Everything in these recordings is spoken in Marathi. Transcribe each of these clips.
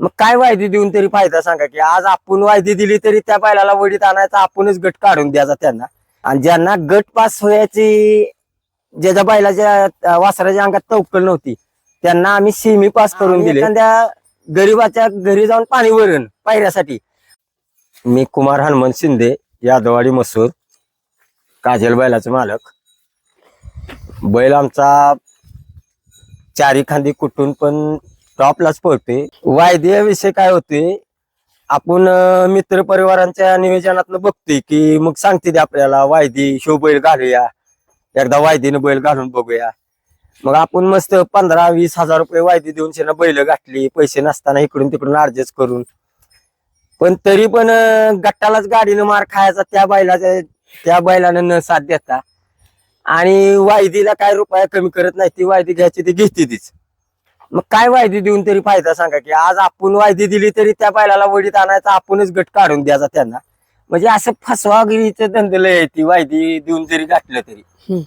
मग काय वायदी देऊन तरी फायदा सांगा की आज आपण वायदी दिली तरी त्या बैलाला वडीत आणायचा आपणच गट काढून द्यायचा त्यांना. आणि ज्यांना गट पास होण्याची ज्याच्या बैलाच्या वासराच्या अंगात तवकल नव्हती त्यांना आम्ही सेमी पास करून दिले. एखाद्या गरीबाच्या घरी जाऊन पाणी वरण पायऱ्यासाठी. मी कुमार हनुमंत शिंदे यादवाडी मसूर काजल बैलाचे मालक. बैल आमचा चारी खांदी कुठून पण टॉपलाच पळतोय वायदेविषयी काय होते आपण मित्र परिवारांच्या नियोजनातनं बघतोय की मग सांगते ते आपल्याला वायदी शो बैल घालूया. एकदा वायदीनं बैल घालून बघूया. मग आपण मस्त पंधरा वीस हजार रुपये वायदी देऊन शेना बैल गाठली पैसे नसताना इकडून तिकडून ऍडजस्ट करून. पण तरी पण गट्टालाच गाडीनं मार खायचा त्या बैलाच्या त्या बैलानं न साथ देता. आणि वायदीला काय रुपया कमी करत नाही ती वायदी घ्यायची ती घेते तीच. मग काय वायदी देऊन तरी फायदा सांगा की आज आपण वायदी दिली तरी त्या बैलाला वडीत आणायचा आपणच गट काढून द्यायचा त्यांना म्हणजे असं फसवागिरीचं धंदल आहे ती वायदी देऊन जरी गाठलं तरी.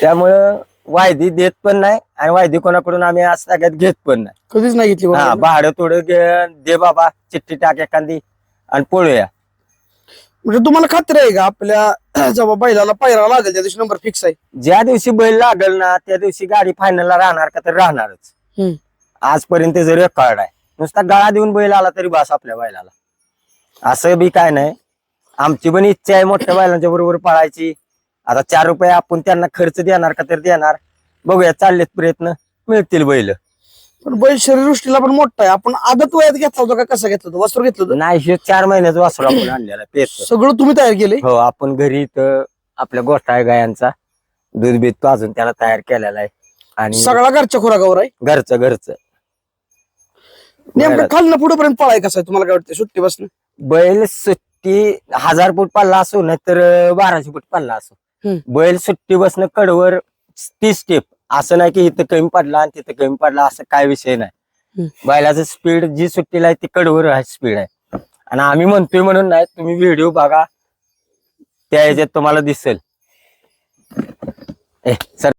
त्यामुळं वायदी देत पण नाही आणि वायदी कोणाकडून आम्ही आज सगळ्यात घेत पण नाही कधीच नाही घेतली हा. भाडं थोडं घे दे बाबा चिठ्ठी टाक एखादी आणि पळूया म्हणजे तुम्हाला खात्री आहे का आपल्या जेव्हा बैलाला पायरा लागेल त्या दिवशी नंबर फिक्स आहे ज्या दिवशी बैल लागल ना त्या दिवशी गाडी फायनलला राहणार का तर राहणारच. आजपर्यंत जर रेकॉर्ड आहे. नुसता गळा देऊन बैल आला तरी बस आपल्या बैलाला. असं बी काय नाही. आमची पण इच्छा आहे मोठ्या बैलांच्या बरोबर पळायची. आता चार रुपये आपण त्यांना खर्च देणार का तर देणार. बघूया चाललेत प्रयत्न. मिळतील बैल. पण बैल शरीरदृष्टीला पण मोठा आहे. आपण आदत वयात घेतला होता का? कसं घेतलं होतं? वस्त्र घेतलं होतं? नाही हे चार महिन्याचं वासरू आपण आणलेला पेच सगळं तुम्ही तयार केले हो आपण घरी इथं आपल्या गोष्ट आहे गायांचा. दूध बीत पाजून त्याला तयार केलेला आहे. आणि सगळा घरच्या खुराकावर आहे? घरचं घरचं. नेमकं खालनं पुढे पर्यंत पळाय कसं आहे? तुम्हाला काय वाटतं सुट्टी बसणं बैल सुट्टी हजार फूट पल्ला असो नाहीतर बाराशे फूट पल्ला असो. हम्म. बैल सुट्टी बसणं कडवर तीस स्टेप असं नाही की इथं कमी पडला आणि तिथं कमी पडला असं काय विषय नाही. हम्म. बैलाचं स्पीड जी सुट्टीला आहे ती कडवर आहे स्पीड आहे. आणि आम्ही म्हणतोय म्हणून नाही तुम्ही व्हिडिओ बघा. त्या ह्याच्यात तुम्हाला दिसेल. ए सर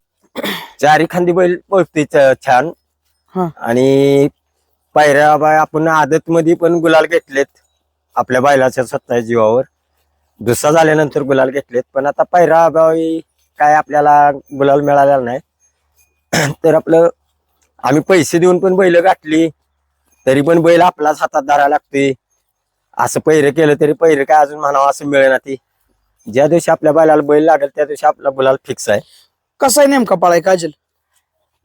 चारी खांदी बैल पळतोय च- छान. हा. आणि पायऱ्या बाय आपण आदत मध्ये पण गुलाल घेतलेत. आपल्या बैलाच्या स्वतः जीवावर. दुसरा झाल्यानंतर गुलाल घेतलेत. पण आता पायरा अभावी काय आपल्याला गुलाल मिळालेला नाही. तर आपलं आम्ही पैसे देऊन पण बैल गाठली. तरी पण बैल आपलाच हातात धरायला लागतोय असं पैर केलं तरी पैर काय अजून म्हणावं असं मिळेना ती. ज्या दिवशी आपल्या बैलाला बैल लागेल त्या दिवशी आपला गुलाल फिक्स आहे. कसा आहे नेमका पळाय काजल?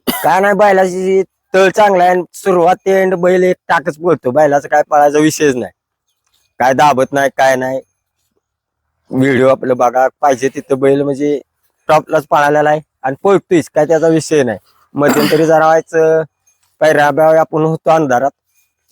काय नाही बैलाची तळ चांगला आहे आणि सुरुवात ते एंड बैल एक टाकच पळतो बैलाचा काय पळायचा विषयच नाही. काय दाबत नाही काय नाही. व्हिडिओ आपलं बघा पाहिजे तिथं बैल म्हणजे टॉपलाच पळालेला आहे आणि पळतोयच काय त्याचा विषय नाही. मध्यंतरी जरा व्हायचं पैराब्या आपण होतो अंधारात.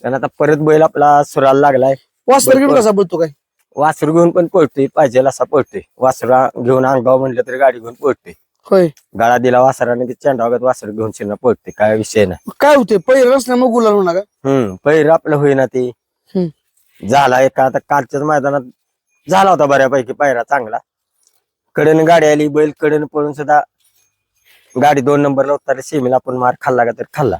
आणि आता परत बैल आपला सुराला लागलाय. वास्त्र घेऊन. कसा बोलतो काय? वासरू घेऊन पण पळतोय पाहिजे असा पळतोय. वासरा घेऊन अंगाव म्हणलं तरी गाडी घेऊन पळतोय. होय. गाळा दिला वासराने की चेंडावगत वासरू घेऊन शिरणं पळतोय काय विषय नाही. मग काय होते पैर नसल्यामुळे गुलाल होणार का? हम्म पहिर आपलं होईना ते. हम्म. झाला एका आता कालच्याच मैदानात झाला होता बऱ्यापैकी पायरा चांगला. कडेने गाडी आली बैल कडेने पळून सुद्धा गाडी दोन नंबरला उतरली सीमेला आपण मार खाल्ला का तर खाल्ला.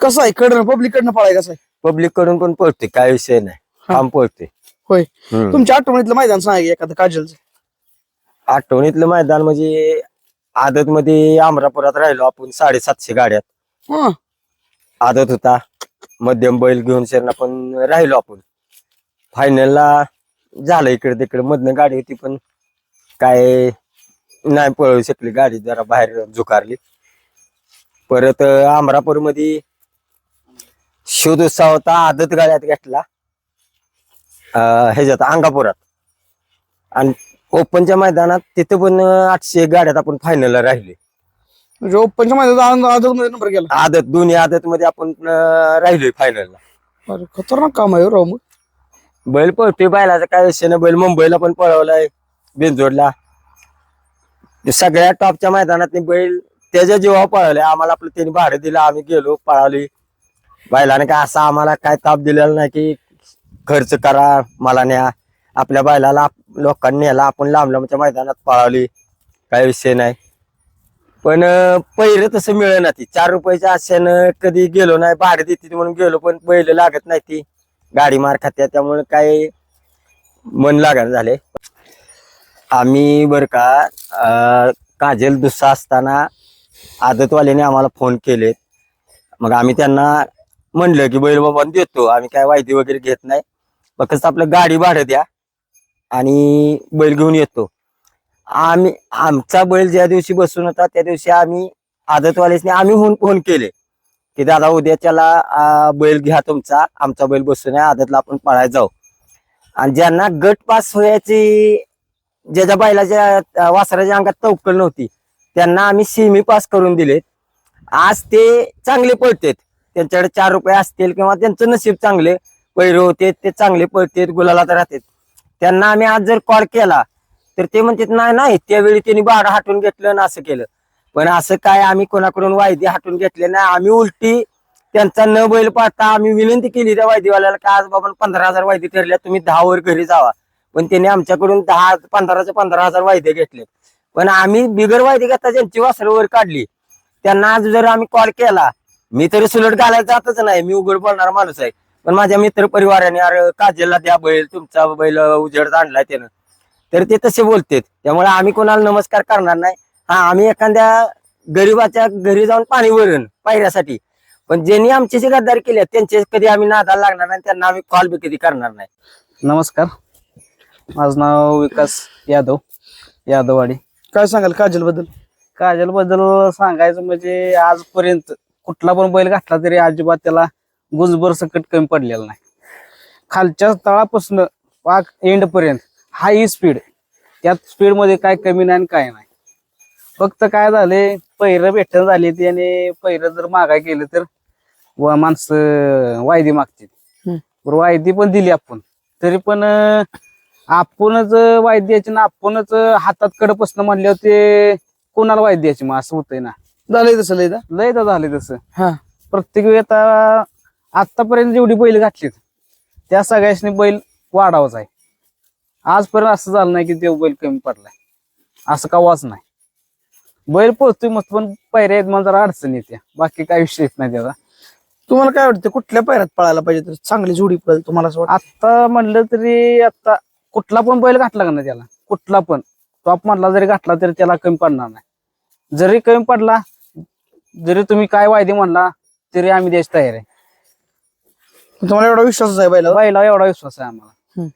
कसं आहे? कडनं पब्लिक कडनं पळाय कसं आहे? पब्लिककडून पण पळतोय काय विषय नाही. हा. काम पळतोय होय. हम्म. तुमच्या आठवणीतलं मैदान सांगा की एखादं काजलचं. आठवणीतलं मैदान म्हणजे आदत मध्ये अमरापुरात राहिलो आपण साडेसातशे गाड्यात. हा. आदत होता. मध्यम बैल घेऊन शरण आपण राहिलो आपण. फायनलला झालं इकडे तिकडे. मधनं गाडी होती पण काय नाही पळवू शकली. गाडी जरा बाहेर झुकारली. परत अमरापूरमध्ये शोध उत्सव होता आदत गाड्यात घेतला. अं, ह्याच्यात अंगापुरात. आणि ओपनच्या मैदानात तिथं पण आठशे गाड्यात आपण फायनलला राहिले. म्हणजे ओपनच्या मैदानात आदत मध्ये नंबर गेला. आदत दोन्ही आदत मध्ये आपण अं, राहिलोय फायनलला अरे खतरनाक काम आहे हो राव मग. बैल पळतोय बैलाचा काय विषय नाही बैल मुंबईला पण पळवलाय बिनजोडला सगळ्या टॉपच्या मैदानात बैल त्याच्या जीवावर पळवले आम्हाला आपलं त्यांनी भाडं दिलं आम्ही गेलो पळाली बैलाने काय असा आम्हाला काय ताप दिलेला नाही की खर्च करा मला न्या. आपल्या बैलाला आप- लोकांनी ह्याला आपण लांब लांबच्या मैदानात पळावली. काय विषय नाही. पण पहिलं तसं मिळेल ना ती. चार रुपयाच्या आशेनं कधी गेलो नाही भाडे देते म्हणून गेलो पण बैल लागत नाही ती. गाडी मार खात्या त्यामुळे काय मन लागण झाले. आम्ही बर का काजल दुसरा असताना आदतवाल्याने आम्हाला फोन केलेत. मग आम्ही त्यांना म्हणलं की बैल बाबा देतो. आम्ही काय वायदी वगैरे घेत नाही. फक्त आपलं गाडी भाडं द्या. आणि बैल घेऊन येतो. आम्ही आमचा बैल ज्या दिवशी बसून होता त्या दिवशी आम्ही आदतवालेसने आम्ही होऊन फोन केले. की दादा उद्याच्याला त्याला बैल घ्या तुमचा. आमचा बैल बसून आहे आदतला आपण पळायला जाऊ. आणि ज्यांना गट पास व्हायची ज्याच्या बैलाच्या वासराच्या अंगात तवकल नव्हती त्यांना आम्ही सेमी पास करून दिलेत. आज ते चांगले पळतेत. त्यांच्याकडे चार रुपये असतील किंवा त्यांचं नशीब चांगले पैर होते ते चांगले पळतेत गुलाला तर राहतात. त्यांना आम्ही आज जर कॉल केला तर ते म्हणतात नाही नाही त्यावेळी त्यांनी भाडं हाटून घेतलं ना असं केलं. पण असं काय आम्ही कोणाकडून वायदे हाटून घेतले नाही. आम्ही उलटी त्यांचा न बैल पाहता आम्ही विनंती केली त्या वायदेवाल्याला की आज बाबा पंधरा हजार वायदे ठरल्या तुम्ही दहा वर घरी जावा. पण त्यांनी आमच्याकडून दहा पंधराचे पंधरा हजार वायदे घेतले. पण आम्ही बिगर वायदे घेता ज्यांची वासर वर काढली त्यांना आज जर आम्ही कॉल केला मी तरी सुलट घालायला जातच नाही. मी उघड बोलणारा माणूस आहे. पण माझ्या मित्र परिवाराने अरे काजलला द्या बैल तुमचा बैल उजेड आणलाय त्यानं. तर ते तसे बोलतेत. त्यामुळे आम्ही कोणाला नमस्कार करणार नाही. हा आम्ही एखाद्या गरीबाच्या घरी जाऊन पाणी वरण पायऱ्यासाठी. पण ज्यांनी आमच्याशी गद्दारी केली त्यांचे कधी आम्ही नादाला लागणार नाही त्यांना आम्ही कॉल बी कधी करणार नाही. नमस्कार. माझं नाव विकास यादव यादववाडी. काय सांगाल काजलबद्दल काजलबद्दल सांगायचं म्हणजे आजपर्यंत कुठला पण बैल घातला तरी अजिबात त्याला गुजबर सकट कमी पडलेला नाही. खालच्या तळापासून पाक एंड पर्यंत हाय स्पीड त्यात स्पीडमध्ये काय कमी नाही आणि काय नाही. फक्त काय झाले पहिरं भेटणं झाली ती आणि पहिरं जर मागाय केलं तर व माणसं वायदी मागतील. बरं वायदी पण दिली आपण. तरी पण आपणच वायदी द्यायची ना आपणच हातात कडपसनं म्हणल्यावर ते कोणाला वायदी द्यायची मग असं होतंय ना. झालंय तसं लय लय तर झाले तसं. प्रत्येक वेळी आता आतापर्यंत जेवढी बैल घातलीत त्या सगळ्याशनी बैल वाढावाच आहे. आजपर्यंत असं झालं नाही की देव बैल कमी पडलाय. असं कवाच नाही. बैल पोहोचतोय मस्त पण पायऱ्या आहेत मग जरा अडचण येते. बाकी काय विषय येत नाही त्याचा. तुम्हाला काय वाटतं कुठल्या पायऱ्यात पळायला पाहिजे तर चांगली जोडी पळेल तुम्हाला असं वाटतं? आता म्हणलं तरी आता कुठला पण बैल घातला का ना त्याला? कुठला पण. टॉप मधला जरी घातला तरी त्याला कमी पडणार नाही. जरी कमी पडला जरी तुम्ही काय वायदे म्हणला तरी आम्ही द्यायची तयार आहे. तुम्हाला एवढा विश्वासच आहे बैलावर बैला एवढा विश्वास आहे आम्हाला.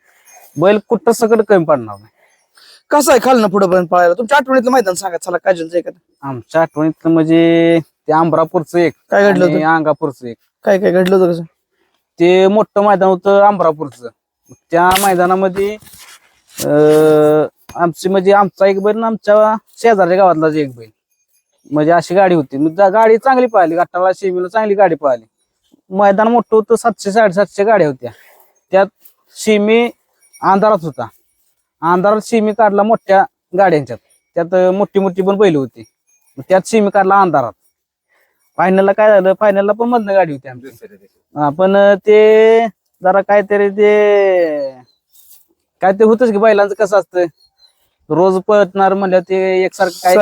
बैल कुठं सकट कमी पडणार नाही. कसं आहे खालनं पुढे पर्यंत पळायला? तुमच्या आठवणीतलं मैदान सांगा चला काजलचं एखादं? आमच्या आठवणीत म्हणजे ते आंबरापूरचं एक काय घडलं आणि होतं? अंगापूरचं एक. काय काय घडलं होतं कसं? ते मोठं मैदान होतं आंबरापूरचं त्या मैदानामध्ये अं, आमची म्हणजे आमचा एक बैल आणि आमच्या शेजारच्या गावातलाच एक बैल. म्हणजे अशी गाडी होती. मग त्या गाडी चांगली पाहिली गटाला शेमीला चांगली गाडी पाहिली मैदान मोठं होतं सातशे साडेसातशे गाड्या होत्या. त्यात शेमी अंधारात होता. अंधारात शेमी काढला मोठ्या गाड्यांच्यात. त्यात मोठी मोठी पण बैल होती. मग त्यात शेमी काढला अंधारात फायनलला काय झालं? फायनलला पण मधनं गाडी होती आमची. हा, पण ते जरा काहीतरी ते काय ते होतच की बैलांचं कसं असतं. रोज पळतणार म्हणलं ते एकसारखं काय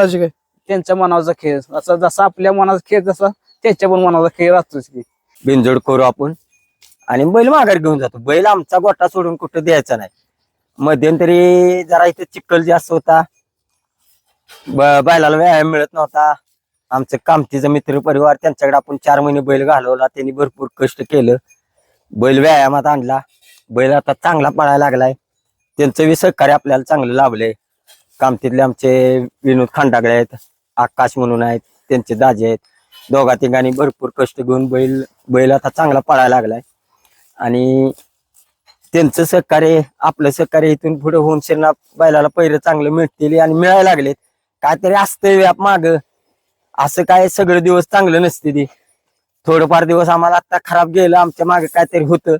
त्यांच्या मनाचा खेळ. असा जसा आपल्या मनाचा खेळ तसा त्याच्या पण मनाचा खेळ असतोच की. बिनजोड करू आपण. आणि बैल माघार घेऊन जातो. बैल आमचा गोटा सोडून कुठं द्यायचा नाही. मध्यंतरी जरा इथे चिखल जास्त होता. बैलाला व्यायाम मिळत नव्हता. आमचं कामतीचा मित्र परिवार त्यांच्याकडे आपण चार महिने बैल घालवला. त्यांनी भरपूर कष्ट केलं. बैल व्यायामात आणला. बैल आता चांगला पळायला लागलाय. त्यांचं वि सहकार्य आपल्याला चांगलं लाभलंय. कामतीतले आमचे विनोद खांडागळे आहेत. आकाश म्हणून आहेत. त्यांचे दाजे आहेत. दोघा तिघांनी भरपूर कष्ट घेऊन बैल बैल आता चांगला पळायला लागलाय. आणि त्यांचं सहकार्य आपलं सहकार्य इथून पुढे होऊन शिरणा बैलाला पैर चांगलं मिळतील आणि मिळायला लागलेत. काहीतरी असतंय व्याप माग. असं काय सगळं दिवस चांगलं नसते ती. थोडंफार दिवस आम्हाला आता खराब गेलं आमच्या मागे काहीतरी होतं.